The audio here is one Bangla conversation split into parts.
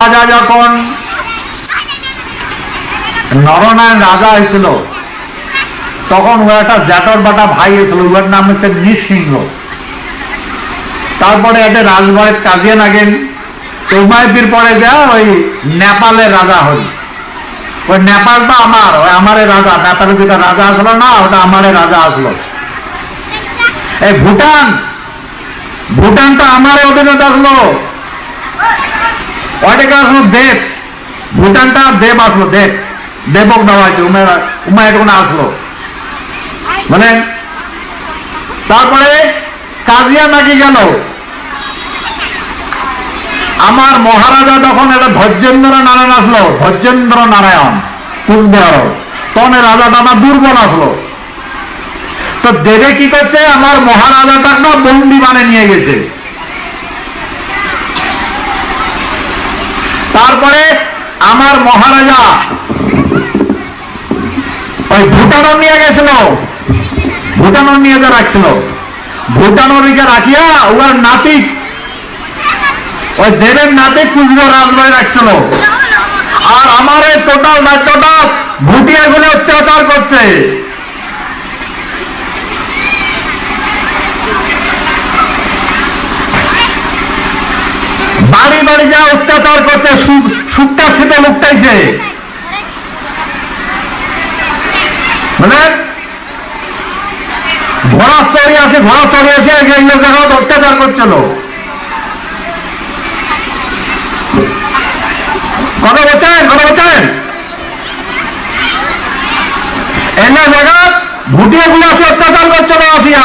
রাজা যখন নরনারায়ণ রাজা হয়েছিল, তখন ও একটা জ্যাঠর বাটা ভাই এসেছিল ওর নাম হচ্ছে নৃসিংহ। তারপরে একটা রাজবাড়ির কাজিয়া নাগেন তোমাইপির পরে যা ওই নেপালের রাজা হই ওই নেপালটা আমার, ওই আমারে রাজা নেপালে যেটা রাজা আসলো না, ওটা আমারে রাজা আসলো। এই ভুটান ভুটানটা আমারে অধীনত আসলো ওইটাকে আসলো দেব। ভুটানটা দেব আসলো, দেব। দেবক দেওয়া উমা এটুকু আসলো। মানে তারপরে কাজিয়া নাকি গেল? আমার মহারাজা যখন একটা ধৈর্যেন্দ্র নারায়ণ আসলো। ধৈর্যেন্দ্র নারায়ণ, কুচবিহার। তখন রাজাটা আমার দুর্বল আসলো। তো দেবে কি করছে? আমার মহারাজাটাকে বন্দি বানে নিয়ে গেছে। তারপরে আমার মহারাজা ওই ভুটানো নিয়ে গেছিল। ভুটানো নিয়ে যা রাখছিল। ভুটানো রিকে রাখিয়া ওর নাতি, ওই দেবের নাতি কুচবিহার রাজবাড়ি রাখছিল। আর আমার এই টোটাল রাজ্যটা ভুটিয়া গুলো অত্যাচার করছে। বাড়ি বাড়ি যা অত্যাচার করছে সুখটা শীতে লুকটাইছে মানে ঘোড়া চড়ি আসে, ঘোড়া চড়ি আসে এগুলো জায়গা অত্যাচার করছিল কথা বলছেন? কথা বলছেন? এনে জায়গা, ভুটিয়ে গুলো আসে অত্যাচার করছিল আসিয়া।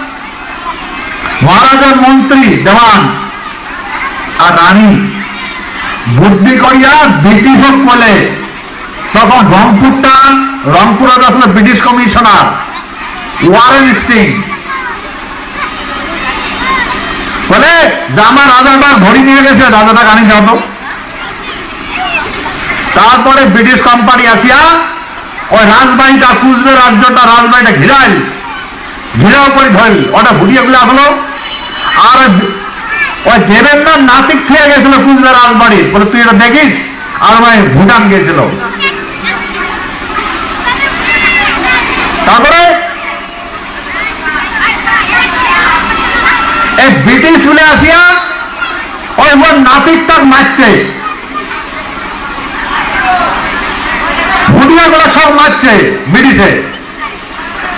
মহারাজার মন্ত্রী দেওয়ান আর রানী, বুদ্ধি করিয়া ব্রিটিশ বলে, তখন রংপুরটা রংপুর আসলে ব্রিটিশ কমিশনার, ওয়ারেন সিং। বলে আমার রাজাটা ঘড়ি নিয়ে গেছে, রাজাটা গানি দাও তো। তারপরে ব্রিটিশ কোম্পানি আসিয়া, ওই রাজবাড়িটা কুচবে রাজ্যটা, রাজবাড়িটা ঘিরাই ঘিরাও করে ধরি ওটা ঘুরিয়ে গুলো আসলো। আর ওই দেবেন্দ্র নাতিক খেয়ে গেছিল কুচবে রাজবাড়ি বলে, তুই এটা দেখিস? আর ভাই ভুটান গেছিল। তারপরে এই ব্রিটিশগুলো আসিয়া ওই ওর নাতিকটা মারছে। ভুটিয়া গুলো সব মারছে ব্রিটিশে।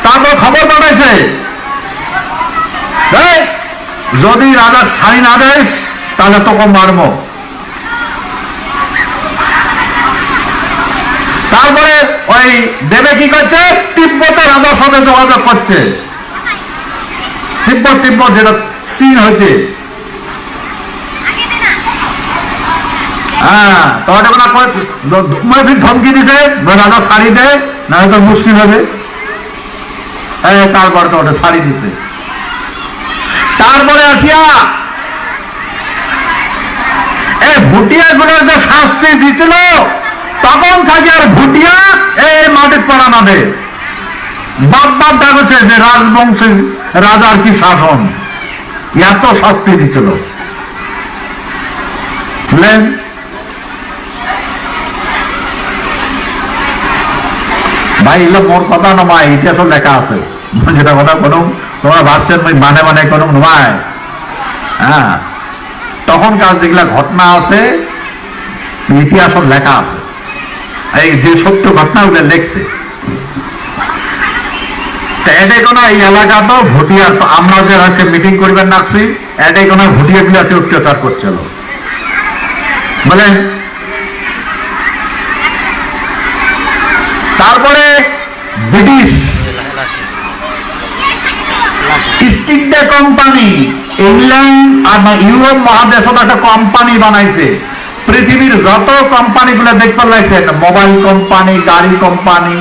তারপর খবর পাঠাইছে। যদি রাজা ছাড়ি না দেস, তাহলে তোকে মারব। তারপরে ওই দেবে কি করছে? তিব্বতের রাজার সাথে যোগাযোগ করছে। তিব্বত তিব্বত, যেটা চীন হয়েছে। হ্যাঁ তোমাকে কয় ধমকি দিছে রাজা শাড়ি দে না হয়তো মুশকিল হবে। তারপর তো ওটা ছাড়ি দিছে। তারপরে আসিয়া এই ভুটিয়া গুলোর যে শাস্তি দিছিল তখন থাকে আর ভুটিয়া এই মাটির পড়া নাবে বাপ বাপ ডাকছে যে রাজবংশী রাজার কি শাসন? এত শাস্তি দিছিল। ভাই, এগুলো মোর কথা না নয় ইতিহাসও লেখা আছে। যেটা কথা কোনো তোমরা ভাবছেন ওই মানে মানে কোনো নয় হ্যাঁ। তখনকার যেগুলা ঘটনা আছে ইতিহাসও লেখা আছে। এই যে সত্য ঘটনাগুলো লেখছে। তা এটাই কোনো এই এলাকা তো ভুটিয়া আমরা যে হচ্ছে মিটিং করবেন নাকছি এটাই কোনো ভুটিয়া গুলো আছে অত্যাচার করছিল বলেন। তারপরে British East India company England আর ইউরোপ মহাদেশত একটা কোম্পানি বানাইছে। পৃথিবীর যত কোম্পানিগুলো দেখতে লাগছেন মোবাইল কোম্পানি গাড়ি কোম্পানি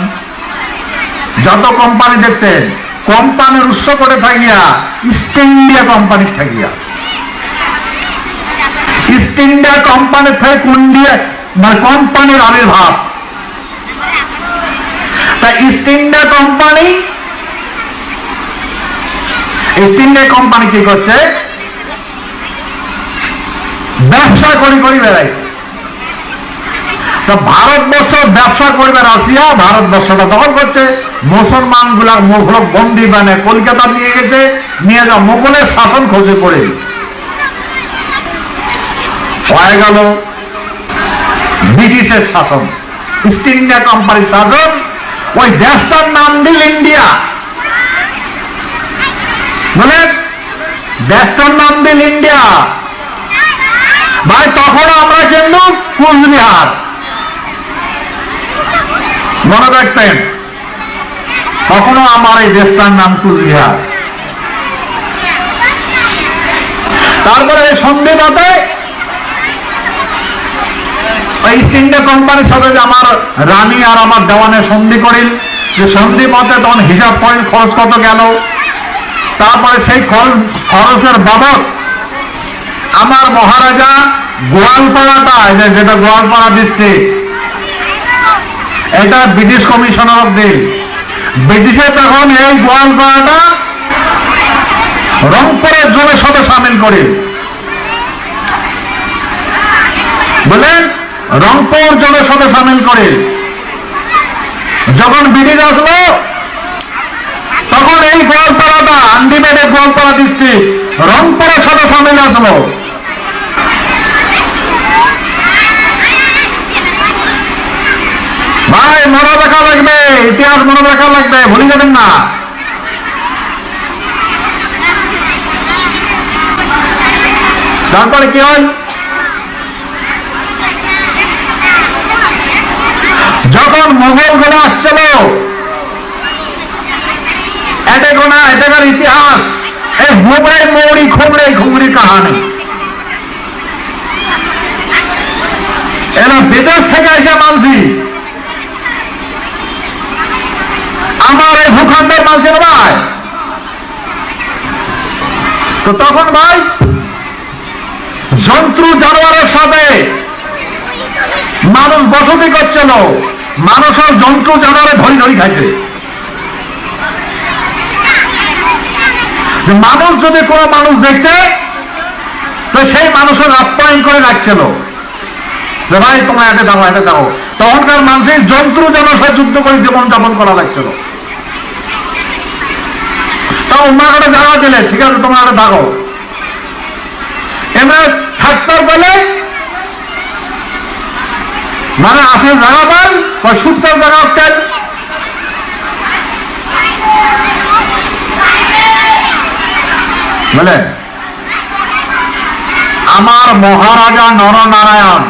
যত কোম্পানি দেখছেন কোম্পানির উৎস করে থাকিয়া ইস্ট ইন্ডিয়া কোম্পানি থাকিয়া। ইস্ট ইন্ডিয়া কোম্পানি থেকে কুন্ডিয়া মানে কোম্পানির আবির্ভাব। তা East India company East India company কি করছে? ব্যবসা করি করি বেড়াইছে। তো ভারতবর্ষ ব্যবসা করবে রাশিয়া, ভারতবর্ষটা দখল করছে। মুসলমানগুলা মুঘল বন্দি বানে। কলকাতা নিয়ে গেছে, নিয়ে যা মুঘলের শাসন খসে পড়ে। হয়ে গেল ব্রিটিশের শাসন। ইস্ট ইন্ডিয়া কোম্পানির শাসন। ওই দেশটার নাম দিল ইন্ডিয়া বলেন দিল ইন্ডিয়া ভাই তখন আমরা কিন্তু কুচবিহার। মনে তখনও আমার এই দেশটার নাম কুচবিহার। তারপরে এই ইস্ট ইন্ডিয়া কোম্পানির সাথে আমার রানী আর আমার দেওয়ানে সন্ধি করিল, যে সন্ধি মতে তখন হিসাব করেন খরচ কত গেল? তারপরে সেই খরচ খরচের বাবদ আমার মহারাজা গোয়ালপাড়াটা যেটা গোয়ালপাড়া ডিস্ট্রিক্ট এটা ব্রিটিশ কমিশনার অফ দিল ব্রিটিশে তখন এই গোয়ালপাড়াটা রংপুরের জনের সাথে সামিল করে। বলেন রংপুর জনের সাথে সামিল করে। যখন ব্রিটিশ আসলো, তখন এই গোয়ালপাড়াটা আন্ডিমেডের গোয়ালপাড়া ডিস্ট্রিক্ট রংপুরের সাথে সামিল আসলো ভাই, মনে রাখা লাগবে, ইতিহাস মনে রাখা লাগবে, ভুলে যাবেন না। তারপরে কি হয়? যখন মোগলগুলো আসছিল ইতিহাস। এই হুবড়ে মৌড়ি খুবড়ে খুবড়ি কাহানি। এরা বিদেশ থেকে এসে মানছি। আমার এই ভূখণ্ডের মানুষের ভাই। তো তখন ভাই জন্তু জানোয়ারের সাথে মানুষ বসতি করছিল। মানুষ আর জন্তু জানোয়ারে ধরি ধরি খাইছে। মানুষ যদি কোনো মানুষ দেখছে, তো সেই মানুষের আপ্যায়ন করে রাখছিল। যে ভাই, তোমার এটা দাও এটা দাও তখনকার মানুষের জন্তু জনসার যুদ্ধ করে জীবন যাপন করা লাগছিল তা অন্য একটা জায়গা দিলে ঠিক আছে, তোমার একটা দাগো এমনি থাকতে বলে মানে আসল জায়গা পান বা সুপ্তার জায়গা বলে, আমার মহারাজা নরনারায়ণ,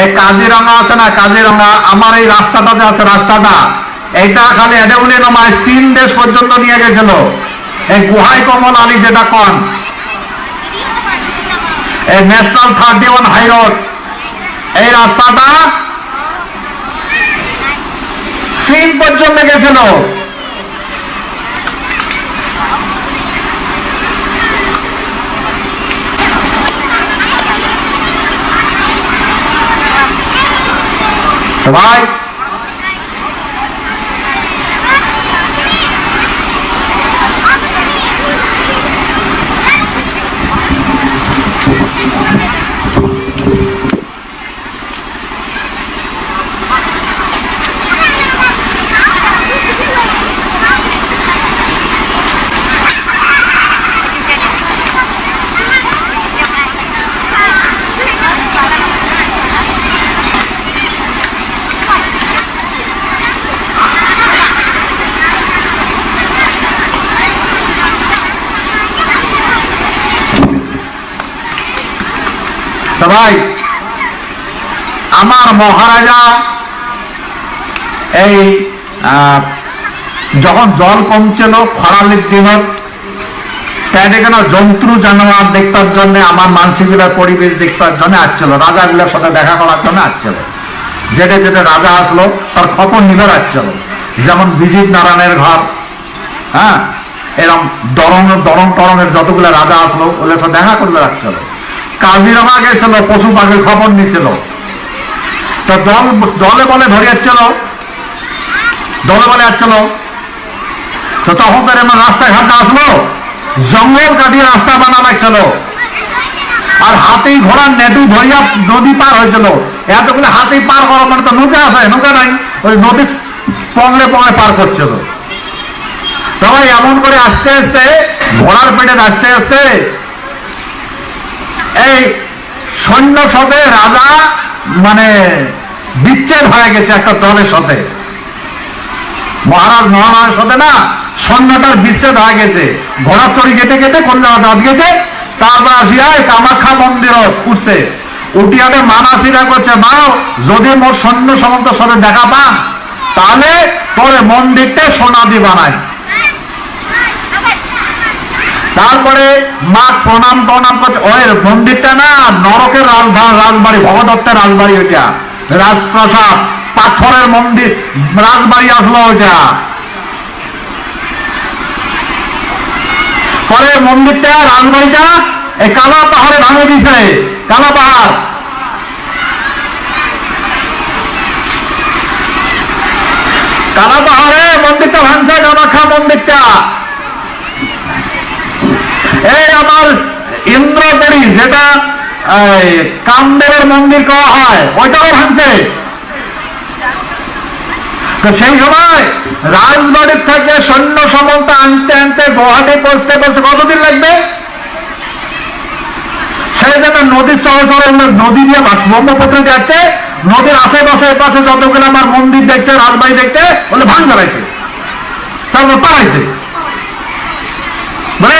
এই কাজিরঙ্গা আছে না কাজিরঙ্গা আমার এই রাস্তাটাতে আছে, রাস্তাটা, এইটা খালি এদে বলে নমায় চীন দেশ পর্যন্ত নিয়ে গেছিল। এই গুহাই কমল আলী যেটা কন, এই national thirty one high road, এই রাস্তাটা চীন পর্যন্ত গেছিল। তো ভাই তো ভাই, আমার মহারাজা এই যখন জল কমছিল খরালির দিনত প্যাডে কেন জন্তু, জানোয়ার দেখবার জন্য, আমার মানসিকগুলার পরিবেশ দেখবার জন্য আসছিল, রাজাগুলোর সাথে দেখা করার জন্য আসছিল। যেটা যেটা রাজা আসলো, তার খবর নিবার আসছিল। যেমন বিজিত নারায়ণের ঘর হ্যাঁ এরকম দরং দরং টরঙের যতগুলো রাজা আসলো, ওদের সাথে দেখা করবে রাখছিল কাজিরঙা গেছিল পশু পাখির খবর নিছিল তো দল, দলে বলে ধরে যাচ্ছিল। দলে বলে যাচ্ছিল। তো তখন করে আমার রাস্তাঘাটে আসলো। জঙ্গল কাটিয়ে রাস্তা বানা লাগছিল আর হাতি ঘোড়ার নেটু, ধরিয়া নদী পার হয়েছিল। এতগুলো হাতি পার করার মানে তো নৌকা আছে, নৌকা নাই। ওই নদী পংলে পংলে পার করছিল। তবে এমন করে আস্তে আস্তে ঘোড়ার পেটে আস্তে আস্তে এই সৈন্য সাথে রাজা মানে বিচ্ছেদ হয়ে গেছে একটা দলের সাথে। মহারাজ মহারাজের সাথে না সৈন্যটার বিচ্ছেদ হয়ে গেছে। ঘোড়া চড়ি কেটে কেটে কন্যা দাঁত গেছে, তারপর আসিয়া এই কামাখ্যা মন্দির উঠছে। উঠিয়াতে মানাসিরা করছে মাও, যদি মোর সৈন্য সমন্ত সাথে দেখা পান, তাহলে তোরে মন্দিরটা সোনা বানায় তারপরে মা প্রণাম প্রণাম করছে। ওই মন্দিরটা না, নরকের রাজবাড়ি, ভগদত্তের রাজবাড়ি ওইটা। রাজপ্রাসাদ, পাথরের মন্দির, রাজবাড়ি আসলো ওইটা। পরে মন্দিরটা, রাজবাড়িটা, এই কালা পাহাড়ে ভাঙে দিছে কালা পাহাড়। কালা পাহাড়ে মন্দিরটা ভাঙছে, কামাখ্যা মন্দিরটা। এই আমার ইন্দ্রপুরী যেটা কামদেবের মন্দির করা হয় ওইটাও ভাঙছে। তো সেই সময় রাজবাড়ির থেকে সৈন্য সমন্ত আনতে আনতে গুয়াহাটি পৌঁছতে পৌঁছতে কতদিন লাগবে? সেই জন্য নদীর চলাচল নদী দিয়ে ব্রহ্মপুত্র যাচ্ছে, নদীর আশেপাশে পাশে যতগুলো আমার মন্দির দেখছে, রাজবাড়ি দেখছে বলে ভাঙ বেড়াইছে তারপর পালাইছে। মানে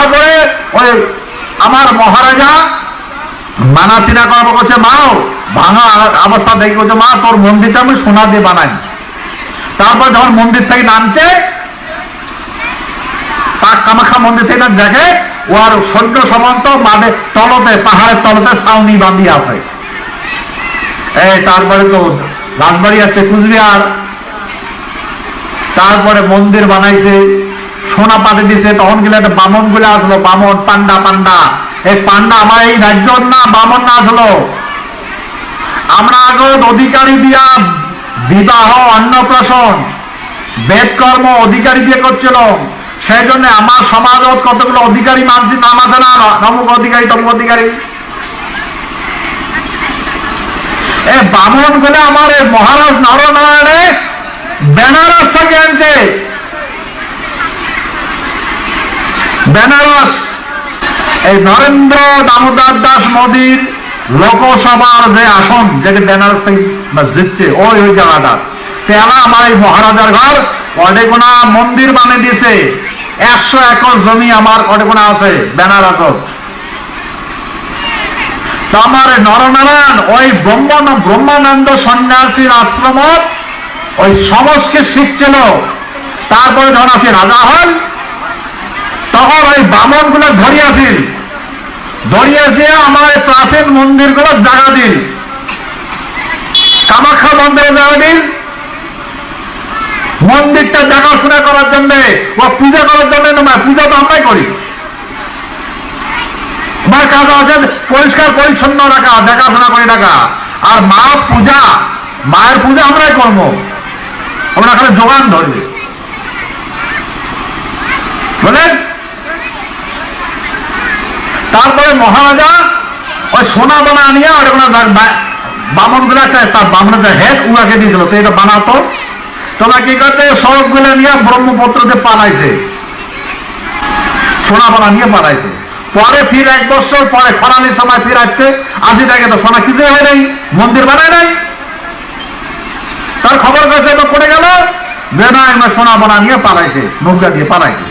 তারপরে ওই আমার মহারাজা মানাচিনা করা করছে মাও ভাঙা অবস্থা দেখে বলছে, মা, তোর মন্দিরটা আমি সোনা দিয়ে বানাই। তারপর যখন মন্দির থেকে নামছে, তার কামাখ্যা মন্দির থেকে দেখে, ও আর সৈন্য সমন্ত মানে তলতে, পাহাড়ের তলতে ছাউনি বাঁধি আছে। এই তারপরে তো রাজবাড়ি আছে কুচবিহার। তারপরে মন্দির বানাইছে। সোনা পাতে দিছে, তখন গেলে একটা বামনগুলো আসলো, বামন, পান্ডা পান্ডা। এই পান্ডা আমার এই রাজ্যর না, বামন না আসলো। আমরা আগে অধিকারী দিয়া বিবাহ, অন্নপ্রাশন বেদ কর্ম অধিকারী দিয়ে করছিল সেই জন্য আমার সমাজত কতগুলো অধিকারী মানসি নাম আছে না? নমুক অধিকারী, তমুক অধিকারী। এ বামন বলে আমার মহারাজ নরনারায়ণে বেনারস থেকে আনছে। বেনারস। এই নরেন্দ্র দামোদর দাস মোদীর লোকসভার যে আসন, যেটা বেনারস থেকে জিতছে, ওই ওই জায়গাটা তেলা আমার এই মহারাজার ঘর অডেকোনা মন্দির বানিয়ে দিয়েছে। একশো একর জমি আমার অডেকোনা আছে বেনারস তো আমার নরনারায়ণ, ওই ব্রহ্ম ব্রহ্মানন্দ সন্ন্যাসীর আশ্রমত, ওই সমস্কে শিখছিল তারপরে যখন আসি রাজা হল তখন ওই বামনগুলো ধরিয়াছিল ধরিয়াছে আমার প্রাচীন মন্দিরগুলো জায়গা দিল কামাখ্যা মন্দিরে জায়গা দিল মন্দিরটা দেখাশোনা করার জন্য ও পূজা করার জন্য নয় পূজা তো আমরাই করি। আমার কাজ আছে, পরিষ্কার পরিচ্ছন্ন রাখা, দেখাশোনা করে রাখা। আর মা পূজা, মায়ের পূজা আমরাই করব। আমরা এখানে যোগান ধরবে বলেন? তারপরে মহারাজা ওই সোনা বানা নিয়ে ওটা কোনো বামনগুলো তার বামনের হেড উড়াকে দিয়েছিল, তো এটা বানাতো। তোমরা কি করতে সড়কগুলো নিয়ে ব্রহ্মপুত্রতে পালাইছে। সোনা বানা নিয়ে পালাইছে। পরে ফির এক বছর পরে খরালির সময় ফির আসছে। আজি দেখে তো সোনা কিছু হয় নাই, মন্দির বানায় নাই। তার খবর কাছে পড়ে গেল যে না সোনা বানা নিয়ে পালাইছে, নৌকা দিয়ে পালাইছে।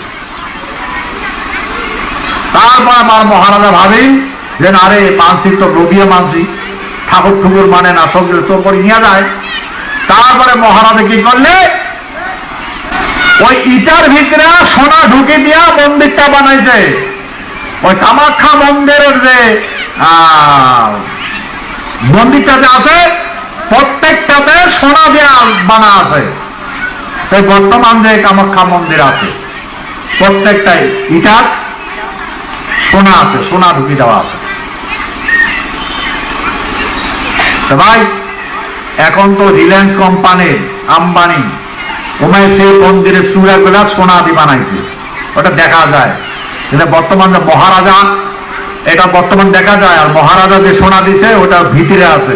তারপর আমার মহারাজা ভাবি যে না রে মানসিক তো লোভিয়ে মানসিক। ঠাকুর ঠুকুর মানে না সব তো করে নিয়ে যায়। তারপরে মহারাজা কি করলে? ওই ইটার ভিতরে সোনা ঢুকে দিয়া মন্দিরটা বানাইছে। ওই কামাখ্যা মন্দিরের যে আহ, মন্দিরটা যে আছে প্রত্যেকটাতে সোনা দিয়া বানা আছে। বর্তমান যে কামাখ্যা মন্দির আছে প্রত্যেকটাই ইটার। সোনা আছে, সোনা ঢুকি দেওয়া আছে। ভাই, এখন তো রিলায়েন্স কোম্পানির আম্বানি ওমায় সেই মন্দিরের চূড়াগুলা সোনা দিয়ে বানাইছে। ওটা দেখা যায়। কিন্তু বর্তমান মহারাজা, এটা বর্তমান দেখা যায়, আর মহারাজা যে সোনা দিছে, ওটা ভিতরে আছে।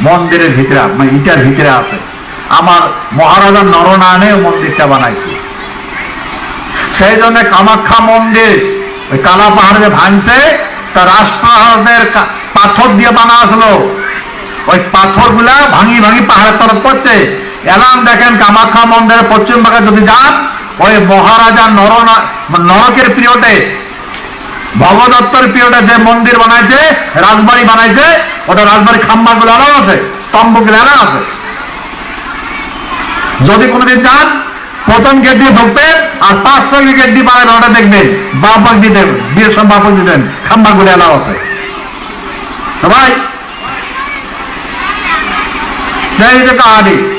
মন্দিরের ভিতরে মানে ইটার ভিতরে আছে। আমার মহারাজা নরনারায়ণে মন্দিরটা বানাইছে। সেই জন্য কামাখ্যা মন্দির ওই কালা পাহাড় যে ভাঙছে, তা রাজপ্রাসাদের কা- পাথর দিয়ে বানা আসলো। ওই পাথরগুলা ভাঙি ভাঙি পাহাড়ের তরফ পড়ছে এলাম দেখেন কামাখ্যা মন্দিরের পশ্চিম ভাগে যদি যান, ওই মহারাজা নরনা, নরকের পিরিয়ডে, ভগদত্তর পিরিয়ডে যে মন্দির বানাইছে, রাজবাড়ি বানাইছে, ওটা রাজবাড়ি খাম্বা গুলো আছে স্তম্ভগুলো আছে। যদি কোনোদিন যান প্রথম গেট দিয়ে ঢুকবেন আর পাঁচ সঙ্গে গেট দিয়ে পারেন ওটা দেখবেন বাপাক দিতেন, বিয়ের সব বাপাক দিতেন খাম্বা করে এলাও আছে। সবাই? এই কাহানি